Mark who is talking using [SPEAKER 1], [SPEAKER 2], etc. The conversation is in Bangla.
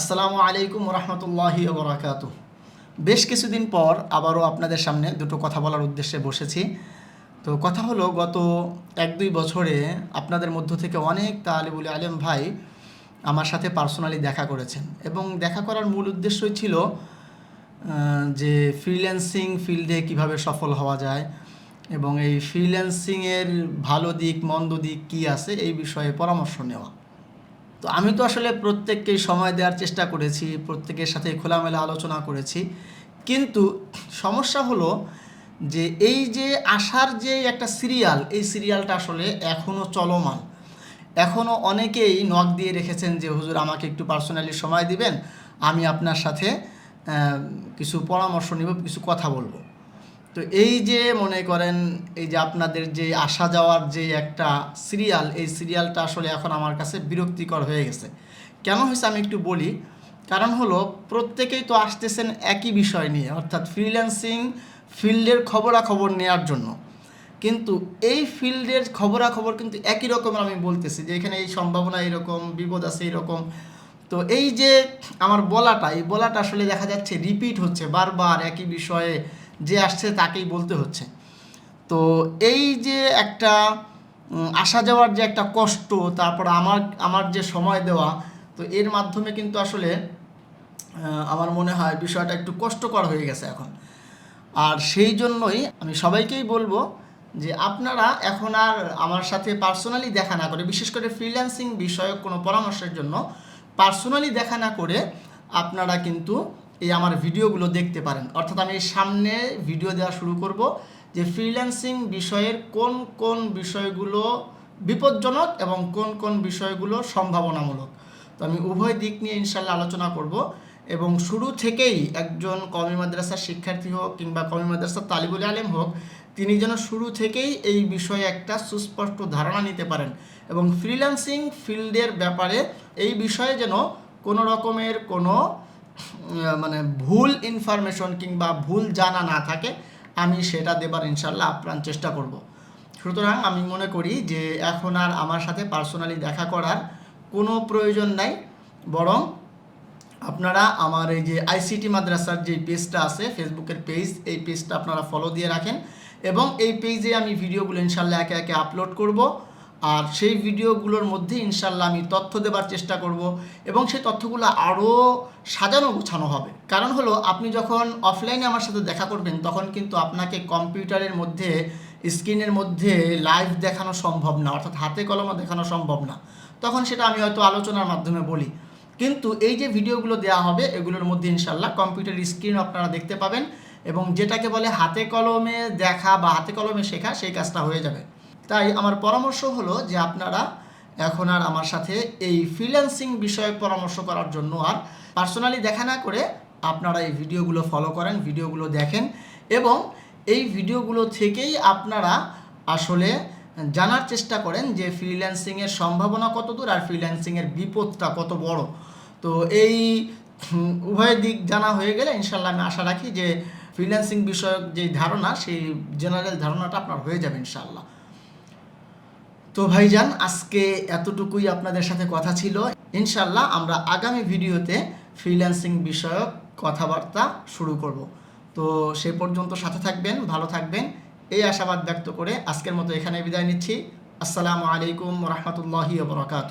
[SPEAKER 1] আসসালামু আলাইকুম রহমতুল্লাহি বরাকাতু। বেশ কিছুদিন পর আবারও আপনাদের সামনে দুটো কথা বলার উদ্দেশ্যে বসেছি। তো কথা হলো, গত এক দুই বছরে আপনাদের মধ্য থেকে অনেক তালিবুল আলেম ভাই আমার সাথে পার্সোনালি দেখা করেছেন এবং দেখা করার মূল উদ্দেশ্যই ছিল যে ফ্রিল্যান্সিং ফিল্ডে কীভাবে সফল হওয়া যায় এবং এই ফ্রিল্যান্সিংয়ের ভালো দিক, মন্দ দিক কী আছে এই বিষয়ে পরামর্শ নেওয়া। তো আমি তো আসলে প্রত্যেককেই সময় দেওয়ার চেষ্টা করেছি, প্রত্যেকের সাথে খোলামেলা আলোচনা করেছি। কিন্তু সমস্যা হলো যে এই যে আসার যে একটা সিরিয়াল, এই সিরিয়ালটা আসলে এখনও চলমান। এখনও অনেকেই নখ দিয়ে রেখেছেন যে, হুজুর, আমাকে একটু পার্সোনালি সময় দিবেন, আমি আপনার সাথে কিছু পরামর্শ নিব, কিছু কথা বলব। তো এই যে মনে করেন, এই যে আপনাদের যে আসা যাওয়ার যে একটা সিরিয়াল এই সিরিয়ালটা আসলে এখন আমার কাছে বিরক্তিকর হয়ে গেছে। কেন হয়েছে আমি একটু বলি? কারণ হলো, প্রত্যেকেই তো আসতেছেন একই বিষয় নিয়ে, অর্থাৎ ফ্রিল্যান্সিং ফিল্ডের খবরাখবর নেওয়ার জন্য। কিন্তু এই ফিল্ডের খবরাখবর কিন্তু একই রকমের আমি বলতেছি, যে এখানে এই সম্ভাবনা এরকম, বিপদ আছে এরকম। তো এই যে আমার বলাটা, এই বলাটা আসলে দেখা যাচ্ছে রিপিট হচ্ছে, বারবার একই বিষয়ে যে আসছে তাকেই বলতে হচ্ছে। তো এই যে একটা আসা যাওয়ার যে একটা কষ্ট, তারপর আমার আমার যে সময় দেওয়া, তো এর মাধ্যমে কিন্তু আসলে আমার মনে হয় বিষয়টা একটু কষ্টকর হয়ে গেছে এখন। আর সেই জন্যই আমি সবাইকেই বলব যে আপনারা এখন আর আমার সাথে পার্সোনালি দেখা না করে, বিশেষ করে ফ্রিল্যান্সিং বিষয়ক কোনো পরামর্শের জন্য পার্সোনালি দেখা না করে আপনারা কিন্তু এই আমার ভিডিওগুলো দেখতে পারেন। অর্থাৎ আমি সামনে ভিডিও দেওয়া শুরু করব যে ফ্রিল্যান্সিং বিষয়ের কোন কোন বিষয়গুলো বিপজ্জনক এবং কোন কোন বিষয়গুলো সম্ভাবনামূলক। তো আমি উভয় দিক নিয়ে ইনশাল্লাহ আলোচনা করব এবং শুরু থেকেই একজন কমি মাদ্রাসার শিক্ষার্থী হোক কিংবা কমি মাদ্রাসার তালিবুল আলেম হোক, তিনি যেন শুরু থেকেই এই বিষয়ে একটা সুস্পষ্ট ধারণা নিতে পারেন এবং ফ্রিল্যান্সিং ফিল্ডের ব্যাপারে এই বিষয়ে যেন কোনো রকমের কোনো মানে ভুল ইনফরমেশন কিংবা ভুল জানা না থাকে, আমি সেটা দেবার ইনশাল্লাহ আপ্রাণ চেষ্টা করব। সুতরাং আমি মনে করি যে এখন আর আমার সাথে পার্সোনালি দেখা করার কোনো প্রয়োজন নাই, বরং আপনারা আমার এই যে আইসিটি মাদ্রাসার যে পেজটা আছে ফেসবুকের পেজ এই পেজটা আপনারা ফলো দিয়ে রাখেন এবং এই পেজে আমি ভিডিওগুলো ইনশাল্লাহ একে একে আপলোড করব। আর সেই ভিডিওগুলোর মধ্যে ইনশাল্লাহ আমি তথ্য দেবার চেষ্টা করব এবং সেই তথ্যগুলো আরও সাজানো গোছানো হবে। কারণ হলো, আপনি যখন অফলাইনে আমার সাথে দেখা করবেন, তখন কিন্তু আপনাকে কম্পিউটারের মধ্যে, স্ক্রিনের মধ্যে লাইভ দেখানো সম্ভব না, অর্থাৎ হাতে কলমে দেখানো সম্ভব না। তখন সেটা আমি হয়তো আলোচনার মাধ্যমে বলি। কিন্তু এই যে ভিডিওগুলো দেওয়া হবে, এগুলোর মধ্যে ইনশাল্লাহ কম্পিউটার স্ক্রিন আপনারা দেখতে পাবেন এবং যেটাকে বলে হাতে কলমে দেখা বা হাতে কলমে শেখা, সেই কাজটা হয়ে যাবে। তাই আমার পরামর্শ হলো যে আপনারা এখন আর আমার সাথে এই ফ্রিল্যান্সিং বিষয়ে পরামর্শ করার জন্য আর পার্সোনালি দেখা না করে আপনারা এই ভিডিওগুলো ফলো করেন, ভিডিওগুলো দেখেন এবং এই ভিডিওগুলো থেকেই আপনারা আসলে জানার চেষ্টা করেন যে ফ্রিল্যান্সিংয়ের সম্ভাবনা কত দূর আর ফ্রিল্যান্সিংয়ের বিপদটা কত বড়। তো এই, উভয় দিক জানা হয়ে গেলে ইনশাল্লাহ আমি আশা রাখি যে ফ্রিল্যান্সিং বিষয়ক যে ধারণা, সেই জেনারেল ধারণাটা আপনার হয়ে যাবে ইনশাল্লাহ তো ভাইজান, আজকে এতটুকুই আপনাদের সাথে কথা ছিল। ইনশাল্লাহ আমরা আগামী ভিডিওতে ফ্রিল্যান্সিং বিষয়ক কথাবার্তা শুরু করব। তো সে পর্যন্ত সাথে থাকবেন, ভালো থাকবেন। এই আশাবাদ ব্যক্ত করে আজকের মতো এখানে বিদায় নিচ্ছি। আসসালামু আলাইকুম রহমতুল্লাহি বরকাত